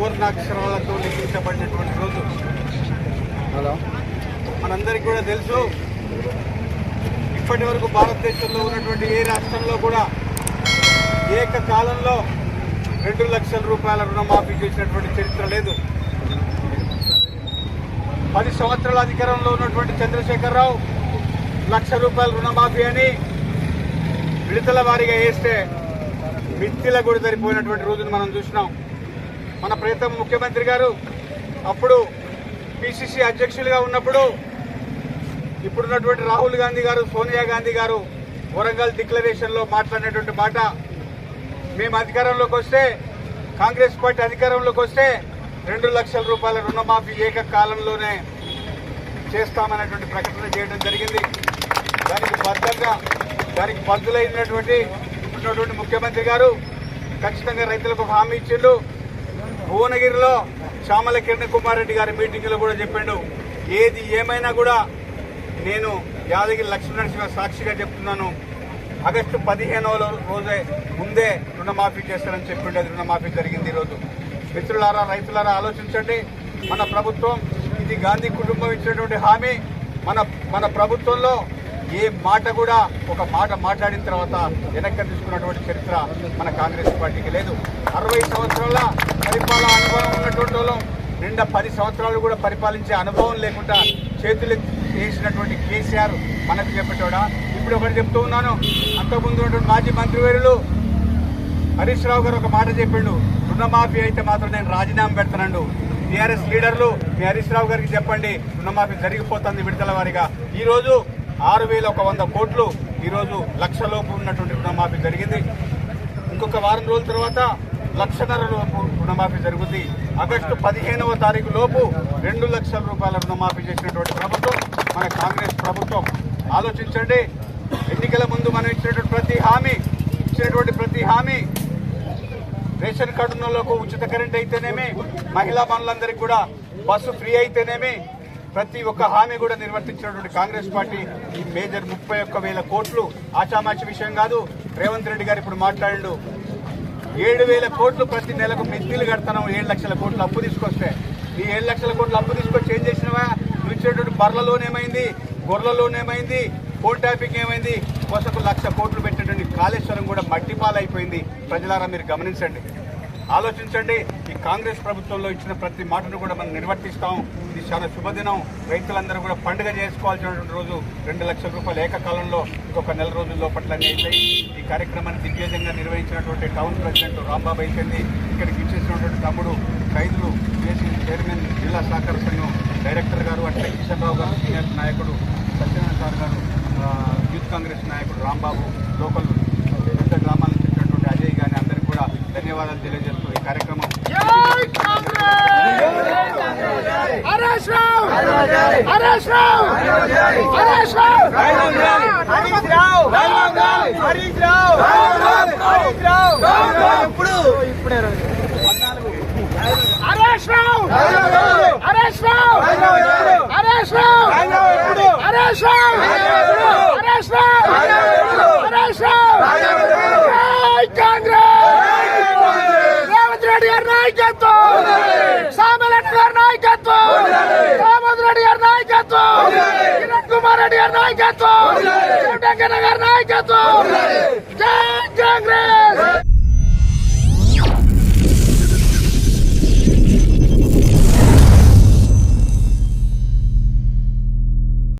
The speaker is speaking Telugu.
సువర్ణాక్షరాలతో లిఖించబడినటువంటి రోజు. మనందరికీ కూడా తెలుసు ఇప్పటి వరకు భారతదేశంలో ఉన్నటువంటి ఏ రాష్ట్రంలో కూడా ఏకకాలంలో రెండు లక్షల రూపాయల రుణమాఫీ చేసినటువంటి చరిత్ర లేదు. పది సంవత్సరాల అధికారంలో ఉన్నటువంటి చంద్రశేఖరరావు లక్ష రూపాయల రుణమాఫీ అని విడతల వారీగా వేస్తే మిత్తిల కూడా సరిపోయినటువంటి రోజును మనం చూసినాం. మన ప్రీతం ముఖ్యమంత్రి గారు అప్పుడు పిసిసి అధ్యక్షులుగా ఉన్నప్పుడు ఇప్పుడున్నటువంటి రాహుల్ గాంధీ గారు సోనియా గాంధీ గారు వరంగల్ డిక్లరేషన్లో మాట్లాడినటువంటి మాట మేము అధికారంలోకి వస్తే కాంగ్రెస్ పార్టీ అధికారంలోకి వస్తే రెండు లక్షల రూపాయల రుణమాఫీ ఏకకాలంలోనే చేస్తామనేటువంటి ప్రకటన చేయడం జరిగింది. దానికి బద్దంగా దానికి బద్దులైనటువంటి ఇప్పుడున్నటువంటి ముఖ్యమంత్రి గారు ఖచ్చితంగా రైతులకు హామీ ఇచ్చిండు భువనగిరిలో శ్యామల కిరణ్ కుమార్ రెడ్డి గారి మీటింగ్లో కూడా చెప్పిండు. ఏది ఏమైనా కూడా నేను యాదగిరి లక్ష్మీనరసింహ సాక్షిగా చెప్తున్నాను. ఆగస్టు పదిహేనవ రోజే ముందే రుణమాఫీ చేస్తానని చెప్పిండు రుణమాఫీ జరిగింది ఈరోజు. మిత్రులారా రైతులారా ఆలోచించండి. మన ప్రభుత్వం ఇది గాంధీ కుటుంబం ఇచ్చినటువంటి హామీ. మన మన ప్రభుత్వంలో ఏ మాట కూడా ఒక మాట మాట్లాడిన తర్వాత వెనక్కి తీసుకున్నటువంటి చరిత్ర మన కాంగ్రెస్ పార్టీకి లేదు. అరవై సంవత్సరాల పరిపాలన అనుభవం ఉన్నటువంటి వాళ్ళం. నిండా పది సంవత్సరాలు కూడా పరిపాలించే అనుభవం లేకుండా చేతులు చేసినటువంటి కేసీఆర్ మనకు చెప్పేటోడా? ఇప్పుడు ఒకటి చెప్తూ ఉన్నాను. అంతకుముందు ఉన్నటువంటి మాజీ మంత్రివర్యులు హరీష్ రావు గారు ఒక మాట చెప్పిండు. రుణమాఫీ అయితే మాత్రం నేను రాజీనామా పెడతానండు. టీఆర్ఎస్ లీడర్లు మీ హరీష్ రావు గారికి చెప్పండి. రుణమాఫీ జరిగిపోతుంది విడతల వారిగా. ఈరోజు ఆరు వేల ఒక వంద కోట్లు ఈరోజు లక్షలోపు లక్ష లోపు ఉన్నటువంటి రుణమాఫీ జరిగింది. ఇంకొక వారం రోజుల తర్వాత లక్షన్నర లోపు రుణమాఫీ జరుగుతుంది ఆగస్టు పదిహేనవ తారీఖు లోపు రెండు లక్షల రూపాయల రుణమాఫీ చేసినటువంటి ప్రభుత్వం మన కాంగ్రెస్ ప్రభుత్వం. ఆలోచించండి. ఎన్నికల ముందు మనం ఇచ్చినటువంటి ప్రతి హామీ ఇచ్చినటువంటి ప్రతి హామీ రేషన్ కార్డు ఉన్న ఉచిత కరెంట్ అయితేనేమి మహిళా మనులందరికీ కూడా బస్సు ఫ్రీ అయితేనేమి ప్రతి ఒక్క హామీ కూడా నిర్వర్తించినటువంటి కాంగ్రెస్ పార్టీ ఈ మేజర్ ముప్పై ఒక్క వేల కోట్లు ఆచామాచి విషయం కాదు. రేవంత్ రెడ్డి గారు ఇప్పుడు మాట్లాడిండు. ఏడు వేల కోట్లు ప్రతి నెలకు మిత్తిలు కడతాను. ఏడు లక్షల కోట్లు అప్పు తీసుకొస్తే. ఈ ఏడు లక్షల కోట్లు అప్పు తీసుకొచ్చి ఏం చేసినవా? నువ్వు ఇచ్చేటువంటి బర్లలోనేమైంది గొర్రెలలోనేమైంది ఫోన్ ట్యాపింగ్ ఏమైంది? కొసకు లక్ష కోట్లు పెట్టినటువంటి కాళేశ్వరం కూడా మట్టి పాలైపోయింది ప్రజలారా మీరు గమనించండి. ఆలోచించండి. ఈ కాంగ్రెస్ ప్రభుత్వంలో ఇచ్చిన ప్రతి మాటను కూడా మనం నిర్వర్తిస్తాం. ఇది చాలా శుభదినం. రైతులందరూ కూడా పండుగ చేసుకోవాల్సినటువంటి రోజు రెండు లక్షల రూపాయలు ఏకకాలంలో ఇంకొక నెల రోజుల లోపట్లన్నీ అవుతాయి ఈ కార్యక్రమాన్ని దిగ్విజయంగా నిర్వహించినటువంటి టౌన్ ప్రెసిడెంట్ రాంబాబు అయిపోయింది ఇక్కడికి ఇచ్చేసినటువంటి తమ్ముడు ఖైదులు బీఎస్సీ చైర్మన్ జిల్లా సహకార సంఘం డైరెక్టర్ గారు అట్లే కిషన్ రావు గారు సీనియర్ నాయకుడు సత్యనారాయణ సార్ గారు యూత్ కాంగ్రెస్ నాయకుడు రాంబాబు లోకల్ పెద్ద గ్రామాల నుంచి వచ్చినటువంటి అజయ్ గాని అందరికీ కూడా ధన్యవాదాలు తెలియజేస్తారు ఈ కార్యక్రమం జై కాంగ్రెస్ హరీష్ రావు హరీష్ రావు హరీష్ రావు హరీష్ రావు హరీష్ రావు హరీష్ రావు ఇప్పుడు హరీష్ రావు హరీష్ రావు హరీష్ రావు హరీష్ రావు హరీష్ రావు హరీష్ రావు ¡Jai Congress!